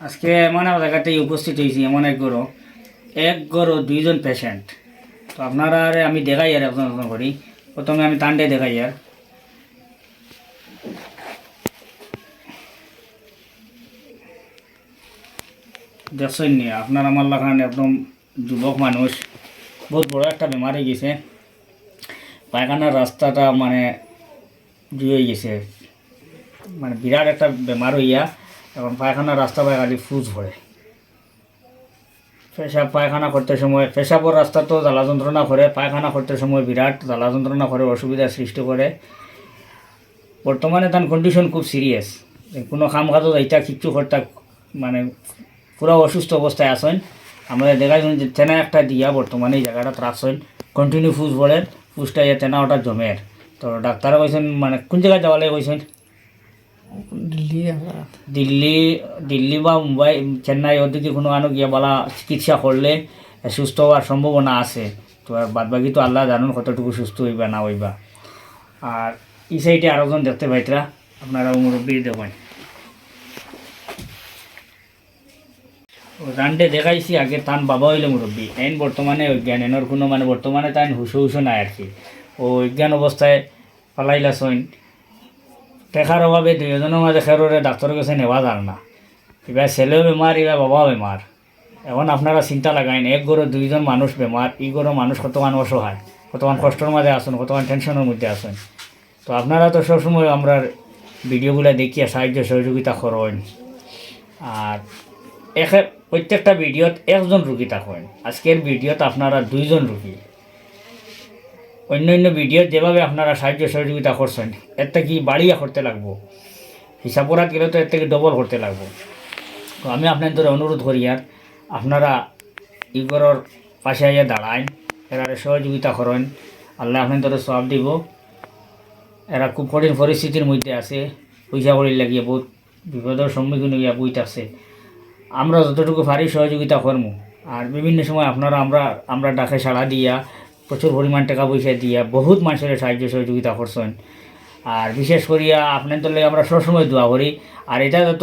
আজকে এমন এক জায়গাতে উপস্থিত হয়েছি, এমন এক গরো। এক গরো, দুইজন পেশেন্ট তো আপনারা আরে আমি দেখাই আর একজন একজন করি। প্রথমে আমি তান্ডে দেখাই আর। দেখছেন নি, আপনার আমার লাগান একদম যুবক মানুষ। বহুত বড় একটা বেমার হয়ে গেছে। পায়খানার রাস্তাটা মানে জুয়ে গেছে। মানে বিরাট একটা বেমার হইয়া এখন পায়খানার রাস্তা পায় খালি ফুজ ভরে পেশাব পায়খানা করতে সময়, পেশাবর রাস্তা তো জ্বালা যন্ত্রণা করে, পায়খানা করতে সময় বিরাট জ্বালা যন্ত্রণা করে অসুবিধার সৃষ্টি করে। বর্তমানে তার কন্ডিশন খুব সিরিয়াস কোনো কাম কাজও যাইতা কিচ্ছু করতে মানে পুরো অসুস্থ অবস্থায় আসেন আমাদের দেখা যাচ্ছে যে তেনা একটা দিয়া বর্তমানে এই জায়গাটা ত্রাস রাখছেন কন্টিনিউ ফুজ ভরেন ফুজটা ইয়ে তেনা ওটা জমের তো ডাক্তারে কইছেন মানে কোন জায়গায় যাওয়া লাগে কইছেন দিল্লি দিল্লি দিল্লি বা মুম্বাই চেন্নাই ওদিকে কোনো আনো গিয়া বলা চিকিৎসা করলে সুস্থ হওয়ার সম্ভাবনা আছে। তো বাদ বাকি তো আল্লাহ জানুন কতটুকু সুস্থ হইবা, না হইবা। আর এই সাইডে আরেকজন দেখতে পাইতরা আপনারা মুরব্বী দেখবেন। রান্ডে দেখাইছি, আগে তান বাবা হইলে মুরব্বী। এন বর্তমানে অজ্ঞান এনর কোনো মানে বর্তমানে তান হুসো হুসো নাই আর কি। ও অজ্ঞান অবস্থায় পালাইলা সইন টেকার অভাবে দুজনের মাঝে খেরোরে ডাক্তারের কাছে নেওয়া যার না এবার ছেলেও বেমার এবার বাবাও বেমার এখন আপনারা চিন্তা লাগাইন এক গরো দুইজন মানুষ বেমার ই গরো মানুষ কতমান অসহায়, কতমান কষ্টর মাঝে আসুন কতমান টেনশনের মধ্যে আসুন তো আপনারা তো সবসময় আমরা ভিডিওগুলো দেখিয়া সাহায্য সহযোগিতা করেন। আর একে, প্রত্যেকটা ভিডিওত একজন রুগী থাকেন। আজকের ভিডিওত আপনারা দুইজন রুগী। অন্য অন্য ভিডিওত যেভাবে আপনারা সাহায্য সহযোগিতা করছেন, এর থেকে বাড়িয়া করতে লাগবো। হিসাব করাত গেলে তো এর থেকে ডবল করতে লাগবো। তো আমি আপনাদের অনুরোধ করি আর, আপনারা ইগরের পাশে আইয়া দাঁড়ান, এরা সহযোগিতা করেন। আল্লাহ আপনাদের সব দিব। এরা খুব কঠিন পরিস্থিতির মধ্যে আছে, পয়সা করি লাগিয়ে বহুত বিপদের সম্মুখীন হইয়া বইতে আছে আমরা যতটুকু পারি সহযোগিতা করব আর বিভিন্ন সময় আপনারা, আমরা আমরা ডাকে সাড়া দিয়া প্রচুর পরিমাণ টাকা পয়সা দিয়া বহুত মানুষের সাহায্য সহযোগিতা করছেন। আর বিশেষ করিয়া আপনার লাগে আমরা সবসময় দোয়া করি। আর এটা যত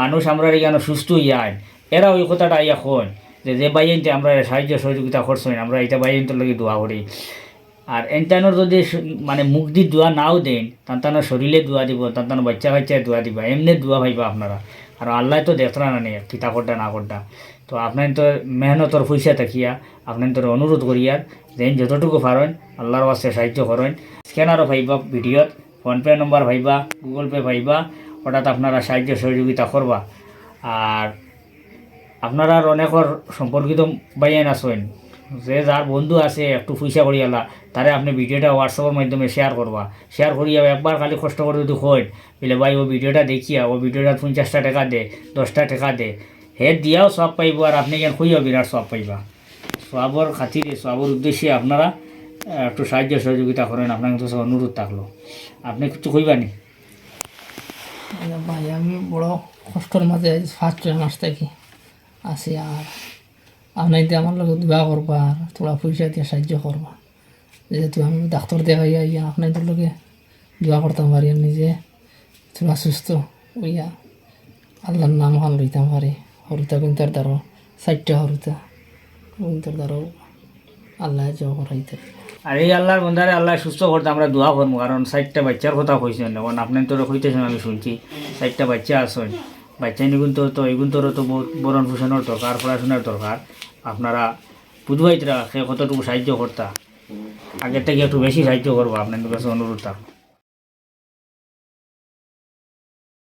মানুষ আমরা এখানে সুস্থ ইয়ান এরা ওই কথাটা ইয়া কন যে যে বাইনতে আমরা সাহায্য সহযোগিতা করছেন, আমরা এটা বাইনটোর লাগে দোয়া করি। আর এনটানোর যদি মানে মুখ দিয়ে দোয়া নাও দেন তান্তানোর শরীরে দোয়া দিব তান্তানোর বাচ্চা কাচ্চায় দোয়া দিবা, এমনি দোয়া ভাইবা আপনারা। আর আল্লাহ তো দেখতরা না নেই কিতা করটা না করটা তো আপনার তো মেহনতর পয়সা থাকিয়া, আপনার তোর অনুরোধ করিয়ার যেন যতটুকু পারেন, আল্লাহর বাস্তে সাহায্য করেন। স্ক্যানারও ভাইবা ভিডিওত, ফোনপে নম্বর ভাইবা গুগল পে ভাইবা হঠাৎ আপনারা সাহায্য সহযোগিতা করবা। আর আপনারা অনেকর সম্পর্কিত বাইয়ান আসেন যে যার বন্ধু আছে, একটু পয়সা করিয়ালা তারে আপনি ভিডিওটা হোয়াটসঅ্যাপের মাধ্যমে শেয়ার করবা। শেয়ার করিয়া একবার খালি কষ্ট করে যদি হয়, বলে ভাই ও ভিডিওটা দেখিয়া, ও ভিডিওটা পঞ্চাশটা টাকা দে, দশটা টাকা দে, হে দিয়াও সব পাইব আর আপনি কেন খুঁজেও বিরাট সব পাইবা। সবর খাতিরে, সবর উদ্দেশ্যে আপনারা একটু সাহায্য সহযোগিতা করেন আপনার কাছে অনুরোধ থাকল। আপনি কিছু কইবানি ভাই, আমি বড় কষ্টের মাঝে ফার্স্ট মাস থাকি আছি আর আপনাইতে আমার লগে দোয়া করবা আর তোরা পয়সা দিয়ে সাহায্য করবা যেহেতু আমি ডাক্তার দেখাইয়া ইয়া আপনাদের লগে দোয়া করতাম পারি আর নিজে। তোরা সুস্থ ওইয়া আল্লাহর নাম হাল লইতাম পারি হরুতা কিন্তু দ্বারা চারটা হরুতা কিন্তু দ্বারা আল্লাহ জয় করাইতে আর এই আল্লাহর বন্ধারে আল্লাহ সুস্থ করতে আমরা দোয়া করব, কারণ চারটা বাচ্চার কথা কইছেন এখন আপনার তোরা কইতেছেন আমি শুনছি চারটা বাচ্চা আসেন বাচ্চা নিগুন তো তো এগুন তোর তো বরণ পোষণের দরকার পড়াশোনার দরকার আপনারা বুধবাইতরা সে কতটুকু সাহায্য করতা আগের থেকে একটু বেশি সাহায্য করব আপনাদের কাছে অনুরোধ থাকল